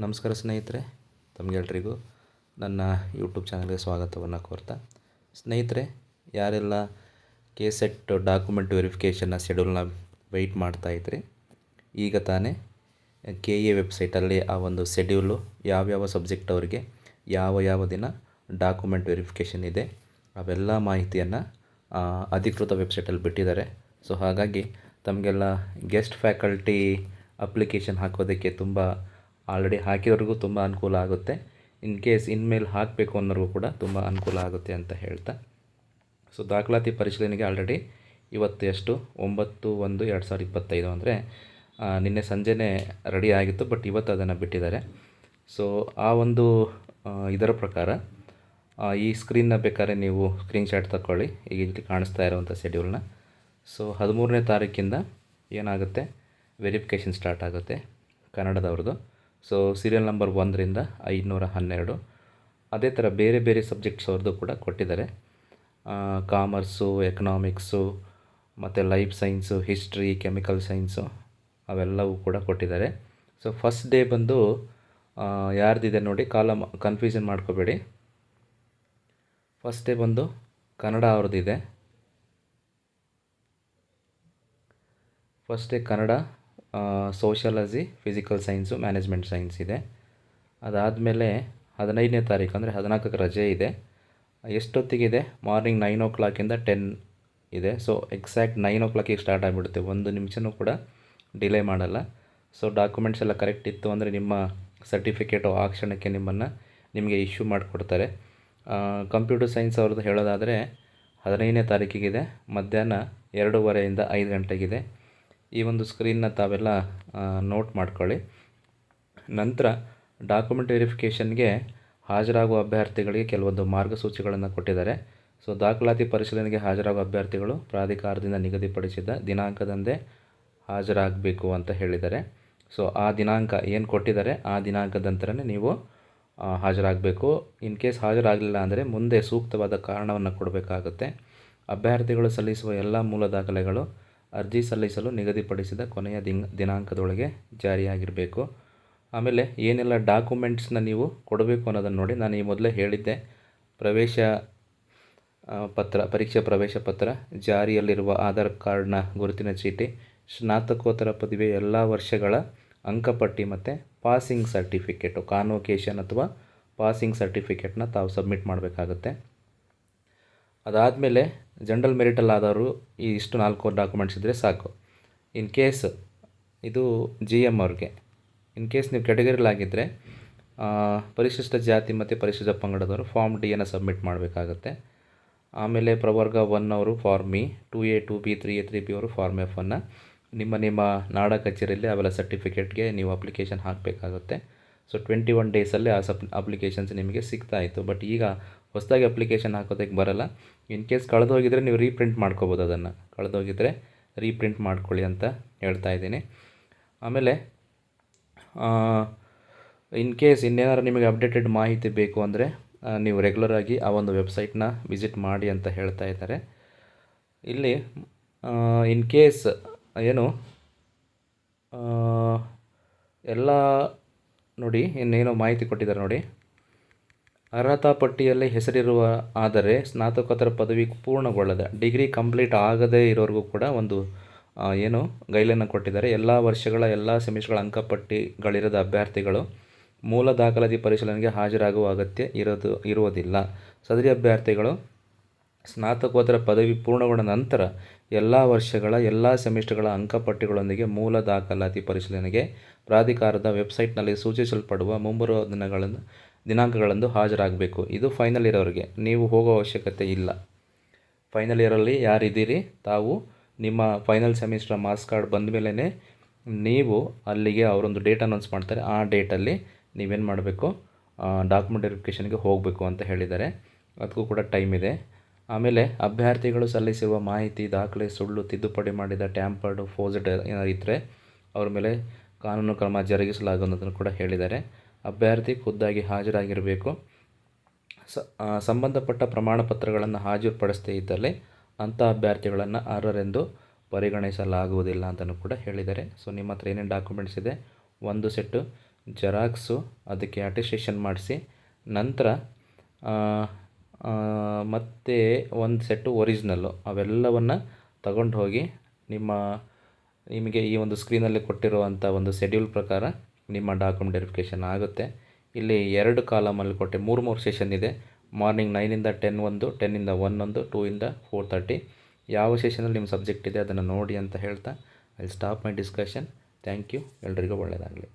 ನಮಸ್ಕಾರ ಸ್ನೇಹಿತರೆ ತಮಗೆಲ್ರಿಗೂ ನನ್ನ ಯೂಟ್ಯೂಬ್ ಚಾನಲ್ಗೆ ಸ್ವಾಗತವನ್ನು ಕೋರ್ತಾ. ಸ್ನೇಹಿತರೆ, ಯಾರೆಲ್ಲ ಕೆ ಸೆಟ್ ಡಾಕ್ಯುಮೆಂಟ್ ವೆರಿಫಿಕೇಷನ್ನ ಶೆಡ್ಯೂಲ್ನ ವೆಯ್ಟ್ ಮಾಡ್ತಾ ಇದ್ರಿ, ಈಗ ತಾನೇ ಕೆ ಎ ವೆಬ್ಸೈಟಲ್ಲಿ ಆ ಒಂದು ಶೆಡ್ಯೂಲು ಯಾವ್ಯಾವ ಸಬ್ಜೆಕ್ಟ್ ಅವರಿಗೆ ಯಾವ ಯಾವ ದಿನ ಡಾಕ್ಯುಮೆಂಟ್ ವೆರಿಫಿಕೇಷನ್ ಇದೆ, ಅವೆಲ್ಲ ಮಾಹಿತಿಯನ್ನು ಅಧಿಕೃತ ವೆಬ್ಸೈಟಲ್ಲಿ ಬಿಟ್ಟಿದ್ದಾರೆ. ಸೊ ಹಾಗಾಗಿ ತಮಗೆಲ್ಲ ಗೆಸ್ಟ್ ಫ್ಯಾಕಲ್ಟಿ ಅಪ್ಲಿಕೇಶನ್ ಹಾಕೋದಕ್ಕೆ ತುಂಬ ಆಲ್ರೆಡಿ ಹಾಕಿದವ್ರಿಗೂ ತುಂಬ ಅನುಕೂಲ ಆಗುತ್ತೆ. ಇನ್ ಕೇಸ್ ಇನ್ಮೇಲೆ ಹಾಕಬೇಕು ಅನ್ನೋರಿಗೂ ಕೂಡ ತುಂಬ ಅನುಕೂಲ ಆಗುತ್ತೆ ಅಂತ ಹೇಳ್ತಾ. ಸೊ, ದಾಖಲಾತಿ ಪರಿಶೀಲನೆಗೆ ಆಲ್ರೆಡಿ ಇವತ್ತು ಎಷ್ಟು ಒಂಬತ್ತು, ಒಂದು, ಎರಡು ಸಾವಿರದ ಇಪ್ಪತ್ತೈದು ಅಂದರೆ ನಿನ್ನೆ ಸಂಜೆನೇ ರೆಡಿ ಆಗಿತ್ತು, ಬಟ್ ಇವತ್ತು ಅದನ್ನು ಬಿಟ್ಟಿದ್ದಾರೆ. ಸೊ, ಆ ಒಂದು ಇದರ ಪ್ರಕಾರ ಈ ಸ್ಕ್ರೀನ್ನ ಬೇಕಾದ್ರೆ ನೀವು ಸ್ಕ್ರೀನ್ಶಾಟ್ ತಗೊಳ್ಳಿ ಈಗ ಇಲ್ಲಿ ಕಾಣಿಸ್ತಾ ಇರುವಂಥ ಶೆಡ್ಯೂಲ್ನ. ಸೊ, ಹದಿಮೂರನೇ ತಾರೀಕಿಂದ ಏನಾಗುತ್ತೆ? ವೆರಿಫಿಕೇಷನ್ ಸ್ಟಾರ್ಟ್ ಆಗುತ್ತೆ ಕನ್ನಡದವ್ರದ್ದು. ಸೊ ಸೀರಿಯಲ್ ನಂಬರ್ ಒಂದರಿಂದ ಐನೂರ ಹನ್ನೆರಡು. ಅದೇ ಥರ ಬೇರೆ ಬೇರೆ ಸಬ್ಜೆಕ್ಟ್ಸ್ ಅವ್ರದ್ದು ಕೂಡ ಕೊಟ್ಟಿದ್ದಾರೆ. ಕಾಮರ್ಸು ಎಕನಾಮಿಕ್ಸು ಮತ್ತು life science history chemical science ಅವೆಲ್ಲವೂ ಕೂಡ ಕೊಟ್ಟಿದ್ದಾರೆ. ಸೊ ಫಸ್ಟ್ ಡೇ ಬಂದು ಯಾರ್ದಿದೆ ನೋಡಿ ಕಾಲಮ್ ಕನ್ಫ್ಯೂಷನ್ ಮಾಡ್ಕೋಬೇಡಿ. ಫಸ್ಟ್ ಡೇ ಬಂದು Kannada ಅವ್ರದ್ದಿದೆ first day Kannada sociology physical science management science ಇದೆ. ಅದಾದಮೇಲೆ ಹದಿನೈದನೇ ತಾರೀಕು ಅಂದರೆ ಹದಿನಾಲ್ಕಕ್ಕೆ ರಜೆ ಇದೆ. ಎಷ್ಟೊತ್ತಿಗಿದೆ? ಮಾರ್ನಿಂಗ್ ನೈನ್ ಓ ಕ್ಲಾಕಿಂದ ಟೆನ್ ಇದೆ. ಸೊ ಎಕ್ಸಾಕ್ಟ್ ನೈನ್ ಓ ಕ್ಲಾಕಿಗೆ ಸ್ಟಾರ್ಟ್ ಆಗಿಬಿಡುತ್ತೆ. ಒಂದು ನಿಮಿಷನೂ ಕೂಡ ಡಿಲೇ ಮಾಡಲ್ಲ. ಸೊ ಡಾಕ್ಯುಮೆಂಟ್ಸ್ ಎಲ್ಲ ಕರೆಕ್ಟ್ ಇತ್ತು ಅಂದರೆ ನಿಮ್ಮ ಸರ್ಟಿಫಿಕೇಟು ಆ ಕ್ಷಣಕ್ಕೆ ನಿಮ್ಮನ್ನು ನಿಮಗೆ ಇಶ್ಯೂ ಮಾಡಿಕೊಡ್ತಾರೆ. ಕಂಪ್ಯೂಟರ್ ಸೈನ್ಸ್ ಅವ್ರದ್ದು ಹೇಳೋದಾದರೆ ಹದಿನೈದನೇ ತಾರೀಕಿಗಿದೆ. ಮಧ್ಯಾಹ್ನ ಎರಡೂವರೆಯಿಂದ ಐದು ಗಂಟೆಗಿದೆ. ಈ ಒಂದು ಸ್ಕ್ರೀನ್ನ ತಾವೆಲ್ಲ ನೋಟ್ ಮಾಡ್ಕೊಳ್ಳಿ. ನಂತರ ಡಾಕ್ಯುಮೆಂಟ್ ವೆರಿಫಿಕೇಷನ್ಗೆ ಹಾಜರಾಗುವ ಅಭ್ಯರ್ಥಿಗಳಿಗೆ ಕೆಲವೊಂದು ಮಾರ್ಗಸೂಚಿಗಳನ್ನು ಕೊಟ್ಟಿದ್ದಾರೆ. ಸೊ ದಾಖಲಾತಿ ಪರಿಶೀಲನೆಗೆ ಹಾಜರಾಗುವ ಅಭ್ಯರ್ಥಿಗಳು ಪ್ರಾಧಿಕಾರದಿಂದ ನಿಗದಿಪಡಿಸಿದ ದಿನಾಂಕದಂದೇ ಹಾಜರಾಗಬೇಕು ಅಂತ ಹೇಳಿದ್ದಾರೆ. ಸೊ ಆ ದಿನಾಂಕ ಏನು ಕೊಟ್ಟಿದ್ದಾರೆ, ಆ ದಿನಾಂಕದ ನಂತರನೇ ನೀವು ಹಾಜರಾಗಬೇಕು. ಇನ್ ಕೇಸ್ ಹಾಜರಾಗಲಿಲ್ಲ ಅಂದರೆ ಮುಂದೆ ಸೂಕ್ತವಾದ ಕಾರಣವನ್ನು ಕೊಡಬೇಕಾಗುತ್ತೆ. ಅಭ್ಯರ್ಥಿಗಳು ಸಲ್ಲಿಸುವ ಎಲ್ಲ ಮೂಲ ದಾಖಲೆಗಳು ಅರ್ಜಿ ಸಲ್ಲಿಸಲು ನಿಗದಿಪಡಿಸಿದ ಕೊನೆಯ ದಿನ ದಿನಾಂಕದೊಳಗೆ ಜಾರಿಯಾಗಿರಬೇಕು. ಆಮೇಲೆ ಏನೆಲ್ಲ ಡಾಕ್ಯುಮೆಂಟ್ಸ್ನ ನೀವು ಕೊಡಬೇಕು ಅನ್ನೋದನ್ನು ನೋಡಿ. ನಾನು ಈ ಮೊದಲೇ ಹೇಳಿದ್ದೆ, ಪ್ರವೇಶ ಪತ್ರ, ಪರೀಕ್ಷೆ ಪ್ರವೇಶ ಪತ್ರ, ಜಾರಿಯಲ್ಲಿರುವ ಆಧಾರ್ ಕಾರ್ಡ್ನ ಗುರುತಿನ ಚೀಟಿ, ಸ್ನಾತಕೋತ್ತರ ಪದವಿ ಎಲ್ಲ ವರ್ಷಗಳ ಅಂಕಪಟ್ಟಿ ಮತ್ತು ಪಾಸಿಂಗ್ ಸರ್ಟಿಫಿಕೇಟು ಕಾನ್ವೊಕೇಶನ್ ಅಥವಾ ಪಾಸಿಂಗ್ ಸರ್ಟಿಫಿಕೇಟ್ನ ತಾವು ಸಬ್ಮಿಟ್ ಮಾಡಬೇಕಾಗುತ್ತೆ. ಅದಾದಮೇಲೆ ಜನರಲ್ ಮೆರಿಟಲ್ಲಿ ಆದವರು ಈ ಇಷ್ಟು ನಾಲ್ಕು ಡಾಕ್ಯುಮೆಂಟ್ಸ್ ಇದ್ದರೆ ಸಾಕು. ಇನ್ ಕೇಸ್ ಇದು ಜಿ ಎಂ ಅವ್ರಿಗೆ ಇನ್ ಕೇಸ್ ನೀವು ಕೆಟಗರಿಲಾಗಿದ್ದರೆ ಪರಿಶಿಷ್ಟ ಜಾತಿ ಮತ್ತು ಪರಿಶಿಷ್ಟ ಪಂಗಡದವರು ಫಾರ್ಮ್ ಡಿಯನ್ನು ಸಬ್ಮಿಟ್ ಮಾಡಬೇಕಾಗುತ್ತೆ. ಆಮೇಲೆ ಪ್ರವರ್ಗ ಒನ್ ಅವರು form E two A two B three A three B ಅವರು ಫಾರ್ಮ್ ಎಫ್ ಅನ್ನು ನಿಮ್ಮ ನಿಮ್ಮ ನಾಡ ಕಚೇರಿಯಲ್ಲಿ ಅವೆಲ್ಲ ಸರ್ಟಿಫಿಕೇಟ್ಗೆ ನೀವು ಅಪ್ಲಿಕೇಶನ್ ಹಾಕಬೇಕಾಗುತ್ತೆ. ಸೊ ಟ್ವೆಂಟಿ ಒನ್ ಡೇಸಲ್ಲಿ ಆ ಸಪ್ ಅಪ್ಲಿಕೇಶನ್ಸ್ ನಿಮಗೆ ಸಿಗ್ತಾಯಿತ್ತು ಬಟ್ ಈಗ ಹೊಸದಾಗಿ ಅಪ್ಲಿಕೇಶನ್ ಹಾಕೋದಕ್ಕೆ ಬರಲ್ಲ. ಇನ್ ಕೇಸ್ ಕಳೆದೋಗಿದ್ರೆ ನೀವು ರೀಪ್ರಿಂಟ್ ಮಾಡ್ಕೋಬೋದು ಅದನ್ನು. ಕಳೆದೋಗಿದ್ರೆ ರೀಪ್ರಿಂಟ್ ಮಾಡ್ಕೊಳ್ಳಿ ಅಂತ ಹೇಳ್ತಾ ಇದ್ದೀನಿ. ಆಮೇಲೆ ಇನ್ ಕೇಸ್ ಇನ್ನೇನಾದ್ರು ನಿಮಗೆ ಅಪ್ಡೇಟೆಡ್ ಮಾಹಿತಿ ಬೇಕು ಅಂದರೆ ನೀವು ರೆಗ್ಯುಲರಾಗಿ ಆ ಒಂದು ವೆಬ್ಸೈಟ್ನ ವಿಸಿಟ್ ಮಾಡಿ ಅಂತ ಹೇಳ್ತಾ ಇದ್ದಾರೆ. ಇಲ್ಲಿ ಇನ್ ಕೇಸ್ ಏನು ಎಲ್ಲ ನೋಡಿ ಇನ್ನೇನೋ ಮಾಹಿತಿ ಕೊಟ್ಟಿದ್ದಾರೆ ನೋಡಿ. ಅರ್ಹತಾ ಪಟ್ಟಿಯಲ್ಲಿ ಹೆಸರಿರುವ, ಆದರೆ ಸ್ನಾತಕೋತ್ತರ ಪದವಿ ಪೂರ್ಣಗೊಳ್ಳದ, ಡಿಗ್ರಿ ಕಂಪ್ಲೀಟ್ ಆಗದೇ ಇರೋರಿಗೂ ಕೂಡ ಒಂದು ಏನು ಗೈಲನ್ನು ಕೊಟ್ಟಿದ್ದಾರೆ. ಎಲ್ಲ ವರ್ಷಗಳ ಎಲ್ಲ ಸೆಮಿಸ್ಟ್ಗಳ ಅಂಕಪಟ್ಟಿಗಳಿರದ ಅಭ್ಯರ್ಥಿಗಳು ಮೂಲ ದಾಖಲಾತಿ ಪರಿಶೀಲನೆಗೆ ಹಾಜರಾಗುವ ಅಗತ್ಯ ಇರೋದು, ಇರುವುದಿಲ್ಲ. ಸದರಿ ಅಭ್ಯರ್ಥಿಗಳು ಸ್ನಾತಕೋತ್ತರ ಪದವಿ ಪೂರ್ಣಗೊಂಡ ನಂತರ ಎಲ್ಲ ವರ್ಷಗಳ ಎಲ್ಲ ಸೆಮಿಸ್ಟರ್ಗಳ ಅಂಕಪಟ್ಟಿಗಳೊಂದಿಗೆ ಮೂಲ ದಾಖಲಾತಿ ಪರಿಶೀಲನೆಗೆ ಪ್ರಾಧಿಕಾರದ ವೆಬ್ಸೈಟ್ನಲ್ಲಿ ಸೂಚಿಸಲ್ಪಡುವ ಮುಂಬರುವ ದಿನಗಳನ್ನು ದಿನಾಂಕಗಳಂದು ಹಾಜರಾಗಬೇಕು. ಇದು ಫೈನಲ್ ಇರೋರಿಗೆ ನೀವು ಹೋಗೋ ಅವಶ್ಯಕತೆ ಇಲ್ಲ. ಫೈನಲ್ ಇಯರಲ್ಲಿ ಯಾರಿದ್ದೀರಿ? ತಾವು ನಿಮ್ಮ ಫೈನಲ್ ಸೆಮಿಸ್ಟರ್ ಮಾರ್ಕ್ಸ್ ಕಾರ್ಡ್ ಬಂದ ಮೇಲೇ ನೀವು ಅಲ್ಲಿಗೆ ಅವರೊಂದು ಡೇಟ್ ಅನೌನ್ಸ್ ಮಾಡ್ತಾರೆ. ಆ ಡೇಟಲ್ಲಿ ನೀವೇನು ಮಾಡಬೇಕು? ಡಾಕ್ಯುಮೆಂಟ್ ವೆರಿಫಿಕೇಷನ್ಗೆ ಹೋಗಬೇಕು ಅಂತ ಹೇಳಿದ್ದಾರೆ. ಅದಕ್ಕೂ ಕೂಡ ಟೈಮ್ ಇದೆ. ಆಮೇಲೆ ಅಭ್ಯರ್ಥಿಗಳು ಸಲ್ಲಿಸಿರುವ ಮಾಹಿತಿ, ದಾಖಲೆ, ಸುಳ್ಳು, ತಿದ್ದುಪಡಿ ಮಾಡಿದ ಟ್ಯಾಂಪರ್ಡ್ ಫೋಸ್ಡ್ ಏನಾದ್ರು ಇದ್ದರೆ ಅವ್ರ ಮೇಲೆ ಕಾನೂನು ಕ್ರಮ ಜರುಗಿಸಲಾಗುವುದನ್ನು ಕೂಡ ಹೇಳಿದ್ದಾರೆ. ಅಭ್ಯರ್ಥಿ ಖುದ್ದಾಗಿ ಹಾಜರಾಗಿರಬೇಕು. ಸ ಸಂಬಂಧಪಟ್ಟ ಪ್ರಮಾಣ ಪತ್ರಗಳನ್ನು ಹಾಜರುಪಡಿಸದೇ ಇದ್ದಲ್ಲಿ ಅಂಥ ಅಭ್ಯರ್ಥಿಗಳನ್ನು ಅರ್ಹರೆಂದು ಪರಿಗಣಿಸಲಾಗುವುದಿಲ್ಲ ಅಂತಲೂ ಕೂಡ ಹೇಳಿದ್ದಾರೆ. ಸೊ, ನಿಮ್ಮ ಹತ್ರ ಏನೇನು ಡಾಕ್ಯುಮೆಂಟ್ಸ್ ಇದೆ? ಒಂದು ಸೆಟ್ಟು ಜೆರಾಕ್ಸು ಅದಕ್ಕೆ ಅಟೆಸ್ಟೇಷನ್ ಮಾಡಿಸಿ, ನಂತರ ಮತ್ತೆ ಒಂದು ಸೆಟ್ಟು ಒರಿಜಿನಲ್ಲು ಅವೆಲ್ಲವನ್ನು ತಗೊಂಡು ಹೋಗಿ ನಿಮ್ಮ, ನಿಮಗೆ ಈ ಒಂದು ಸ್ಕ್ರೀನಲ್ಲಿ ಕೊಟ್ಟಿರುವಂಥ ಒಂದು ಶೆಡ್ಯೂಲ್ ಪ್ರಕಾರ ನಿಮ್ಮ ಡಾಕ್ಯುಮೆಂಟ್ ವೆರಿಫಿಕೇಷನ್ ಆಗುತ್ತೆ. ಇಲ್ಲಿ ಎರಡು ಕಾಲಮಲ್ಲಿ ಕೊಟ್ಟೆ, ಮೂರು ಮೂರು ಸೆಷನ್ ಇದೆ. ಮಾರ್ನಿಂಗ್ ನೈನಿಂದ ಟೆನ್ ಒಂದು ಟೆನ್ನಿಂದ ಒನ್ ಒಂದು ಟೂ ಇಂದ ಫೋರ್ ತರ್ಟಿ ಯಾವ ಸೆಷನಲ್ಲಿ ನಿಮ್ಮ ಸಬ್ಜೆಕ್ಟ್ ಇದೆ ಅದನ್ನು ನೋಡಿ ಅಂತ ಹೇಳ್ತಾ I stop my discussion thank you ಎಲ್ರಿಗೂ ಒಳ್ಳೆಯದಾಗಲಿ